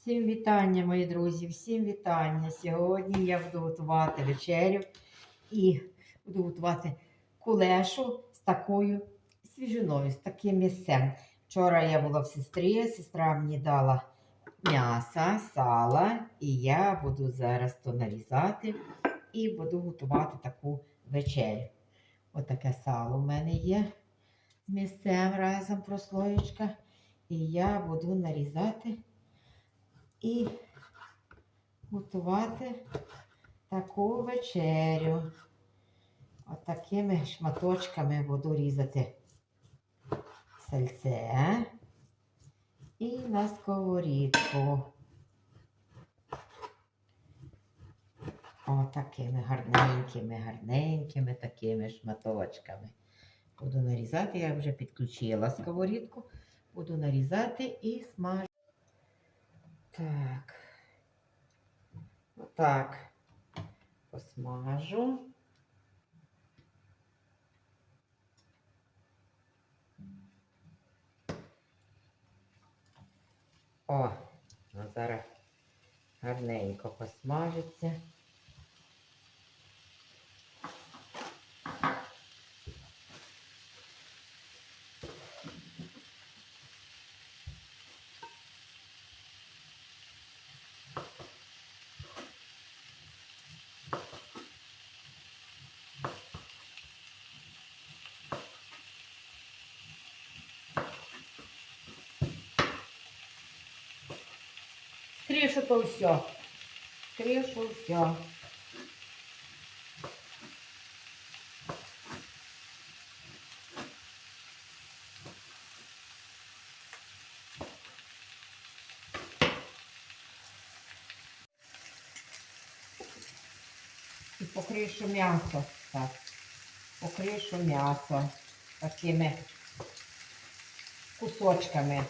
Всім вітання, мої друзі, всім вітання. Сьогодні я буду готувати вечерю і буду готувати кулешу з такою свіжиною, з таким місцем. Вчора я була в сестрі, сестра мені дала м'яса, сала, і я буду зараз то нарізати і буду готувати таку вечерю. Отаке сало в мене є з місцем разом прослоєчка. І я буду нарізати і готувати таку вечерю. Отакими шматочками буду різати сальце і на сковорідку. Отакими гарненькими, гарненькими такими шматочками. Буду нарізати, я вже підключила сковорідку. Буду нарізати і смажити. Так. Отак. Посмажу. О, зараз гарненько посмажиться. Кришу то все. Кришу все. І покришу м'ясо. Так. Покришу м'ясо такими кусочками.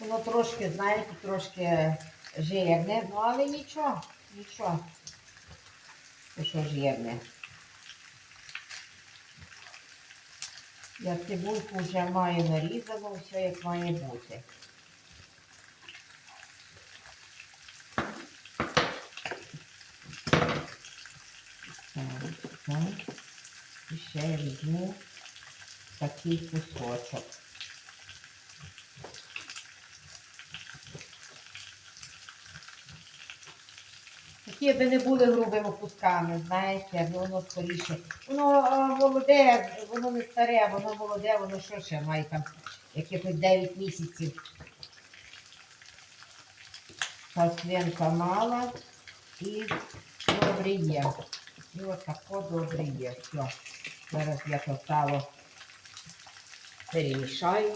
Воно трошки, знаєте, трошки жирне, ну але нічого, нічого. Що жирне. Я цибульку вже маю нарізану, все як має бути. Так, так. І ще я візьму такий кусочок. Такі би не були грубими кусками, знаєте, бо воно скоріше. Воно молоде, воно не старе, воно молоде, воно що ще має там якихось 9 місяців. Паслинка мала і добре є. І от тако добре є. Все. Зараз я то сало перемішаю.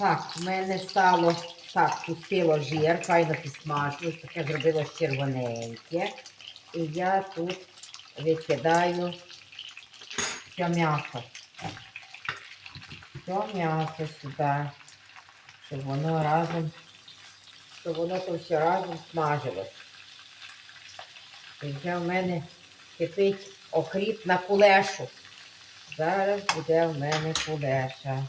Так, в мене стало так, пустило жир, файно підсмажилось, таке зробилось червоненьке. І я тут викидаю все м'ясо. Все м'ясо сюди, щоб воно разом, щоб воно то все разом смажилось. І вже в мене кипить окріп на кулешу. Зараз буде в мене кулеша.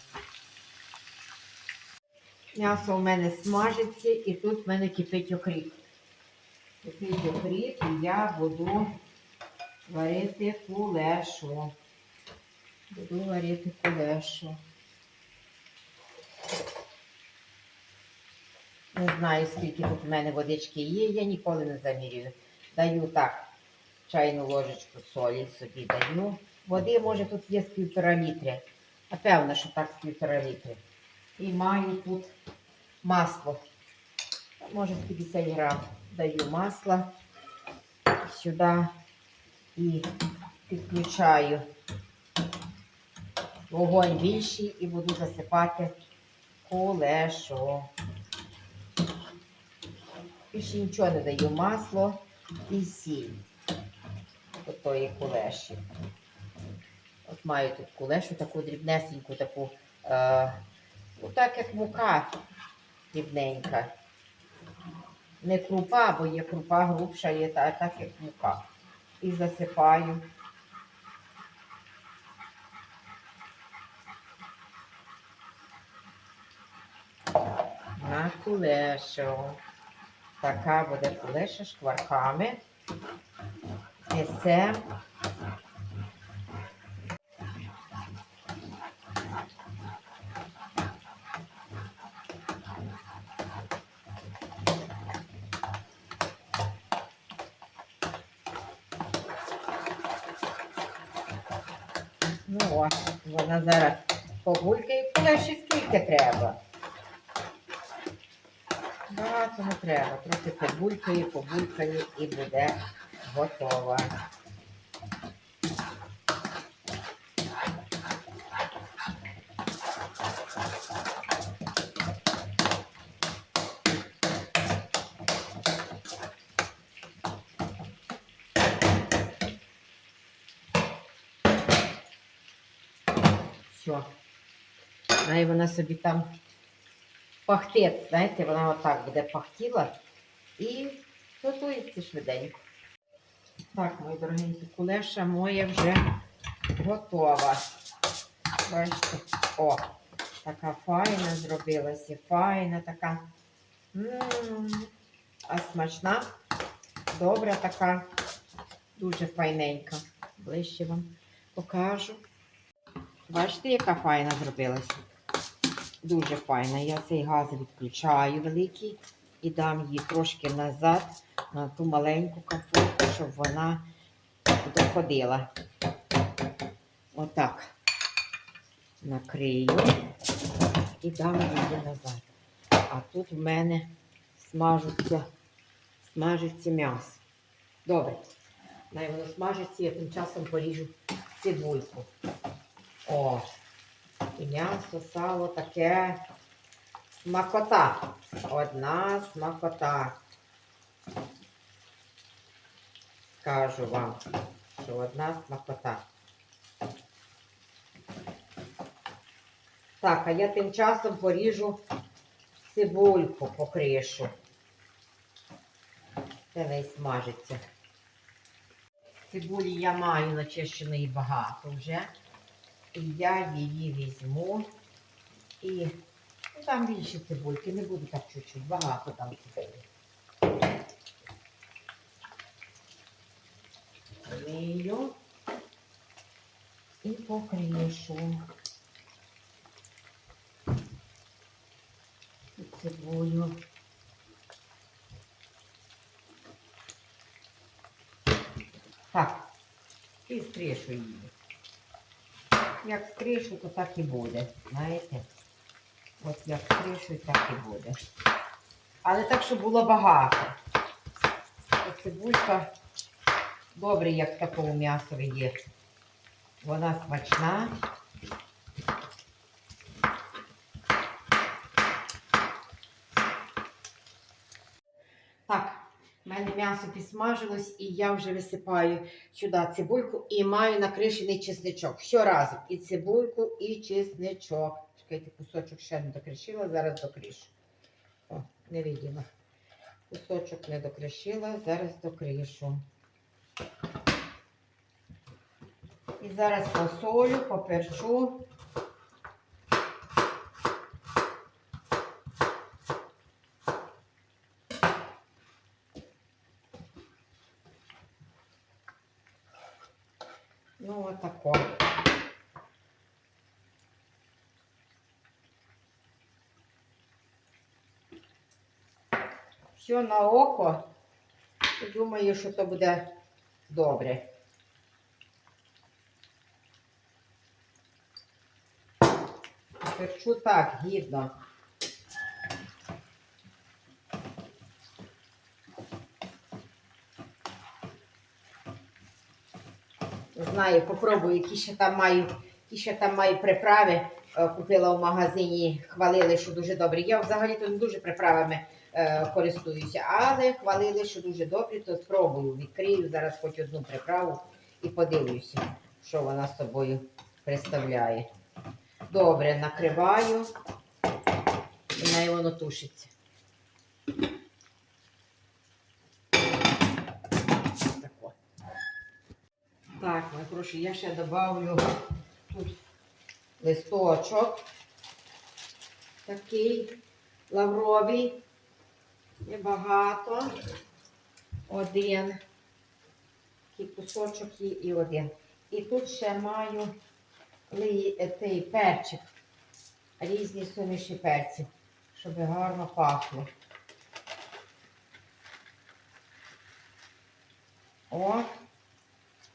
М'ясо у мене смажиться і тут в мене кипить окріп. Кипить окріп і я буду варити кулешу. Буду варити кулешу. Не знаю, скільки тут в мене водички є, я ніколи не замірюю. Даю так, чайну ложечку солі собі даю. Води, може, тут є з півтора літри. Напевно, що так з півтора літри. І маю тут масло. Може, 50 грам даю масла сюди і підключаю вогонь більший і буду засипати кулешу. Більше нічого не даю масло і сіль до тої кулеші. От маю тут кулешу, таку дрібнесеньку, таку, е, ну так як мука дрібненька. Не крупа, бо є крупа грубша, є та, так як мука. І засипаю. На кулешу. Така буде кулеша шкварками. Несем. Ось, вона зараз погулькає, кулеші скільки треба. Багато не треба, трохи побулькає, побулькає і буде готова. Все. Най вона собі там пахтець, знаєте, вона отак буде пахтіла і готується швиденько. Так, мої дорогенькі, кулеша моя вже готова. Бачите, о, така файна зробилася, файна така. А смачна, добра така, дуже файненька. Ближче вам покажу. Бачите, яка файна зробилася? Дуже файна. Я цей газ відключаю великий і дам її трошки назад на ту маленьку кафурку, щоб вона доходила. Отак. Накрию і дам її назад. А тут в мене смажуться, смажиться м'ясо. Добре. Най воно смажиться, я тим часом поріжу цибульку. О, і м'ясо, сало таке смакота. Одна смакота. Скажу вам, що одна смакота. Так, а я тим часом поріжу цибульку по кришу. Це не смажиться. Цибулі я маю начищеної багато вже. Я її візьму і ну, там більше цибульки, не буду так чуть-чуть, багато там цибулі. Лию і покришу. Цибулю. Так, і скришу її. Як скришу, то так і буде. Знаєте? От як скришу, так і буде. Але так, щоб було багато. От Цибулька добре, як в такому м'ясові є. Вона смачна. Так, в мене м'ясо підсмажилось і я вже висипаю сюди цибульку і маю накришений чесничок. Щоразу і цибульку, і чесничок. Чекайте, кусочок ще не докришила, зараз докришу. О, не виділа. Кусочок не докришила, зараз докришу. І зараз посолю, поперчу. Ну, отако. Все на око. Думаю, що то буде добре. Перчу так, гідно. Знаю, попробую, які ще там маю, які ще там маю приправи. е, купила в магазині, хвалили, що дуже добрі. Я взагалі-то не дуже приправами е, користуюся, але хвалили, що дуже добрі, то спробую. Відкрию зараз хоч одну приправу і подивлюся, що вона з собою представляє. Добре, накриваю і нею воно тушиться. Так, мої хороші, я ще добавлю тут листочок такий лавровий. Небагато. Один. Такий кусочок і, один. І тут ще маю е, перчик. Різні суміші перців, щоб гарно пахло. О,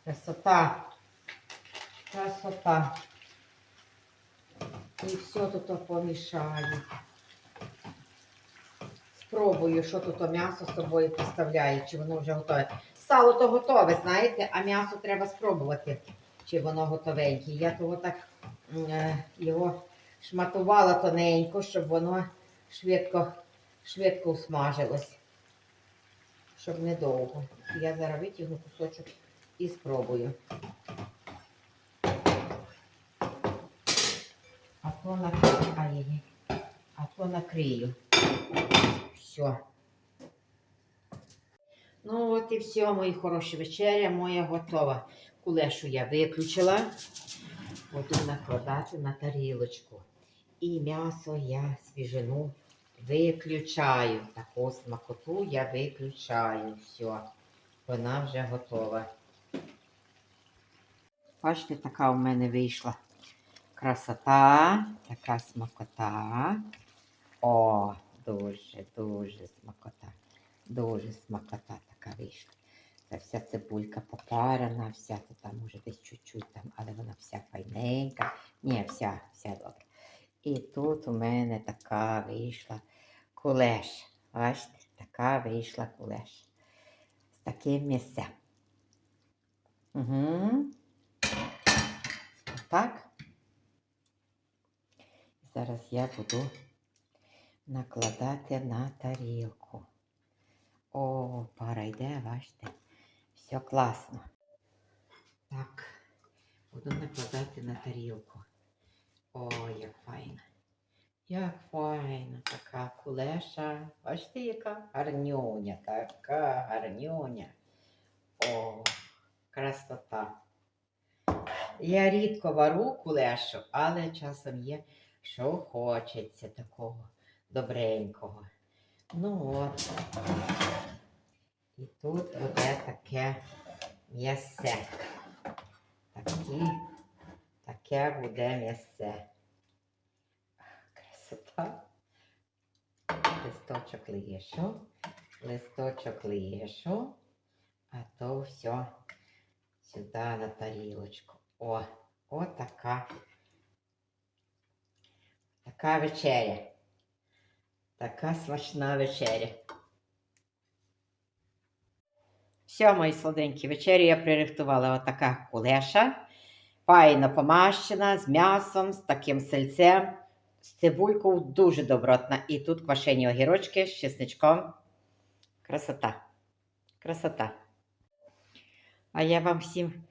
красота. Красота. І все тут помішаю. Спробую, що тут м'ясо з собою представляє, чи воно вже готове. Сало то готове, знаєте, а м'ясо треба спробувати, чи воно готовеньке. Я того так е, його шматувала тоненько, щоб воно швидко, швидко усмажилось. Щоб недовго. Я зараз витягну кусочок і спробую. А то накрию. А то накрию. Все. Ну от і все, мої хороші вечеря моя готова. Кулешу я виключила. Буду накладати на тарілочку. І м'ясо я свіжину виключаю. Таку смакоту я виключаю. Все. Вона вже готова. Бачите, така у мене вийшла красота, така смакота. О, дуже, дуже смакота. Дуже смакота така вийшла. Це вся цибулька попарена, вся то там може десь чуть-чуть там, але вона вся файненька. Ні, вся, вся добра. І тут у мене така вийшла кулеш. Бачите, така вийшла кулеш. З таким місцем. Угу. Так. Зараз я буду накладати на тарілку. О, пара йде, бачите. Все класно. Так, буду накладати на тарілку. О, як файно. Як файно, така кулеша. Бачите, яка гарнюня, така гарнюня. О, красота. Я рідко вару кулешу, але часом є, що хочеться такого добренького. Ну от. І тут буде таке м'ясе. Такі, таке буде м'ясе. Красота. Листочок лишу, листочок лишу, а то все сюди на тарілочку. О, от така. Вечеря. Така смачна вечеря. Все, мої сладенькі вечері я пририхтувала отака кулеша. Файно помащена, з м'ясом, з таким сельцем, з цибулькою дуже добротна. І тут квашені огірочки з чесничком. Красота. Красота. А я вам всім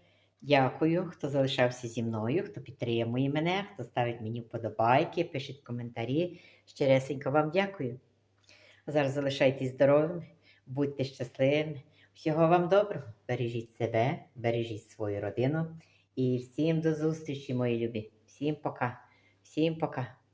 дякую, хто залишався зі мною, хто підтримує мене, хто ставить мені вподобайки, пишіть коментарі. Щиресенько вам дякую. Зараз залишайтесь здоровими, будьте щасливими. Всього вам доброго. Бережіть себе, бережіть свою родину. І всім до зустрічі, мої любі. Всім пока. Всім пока.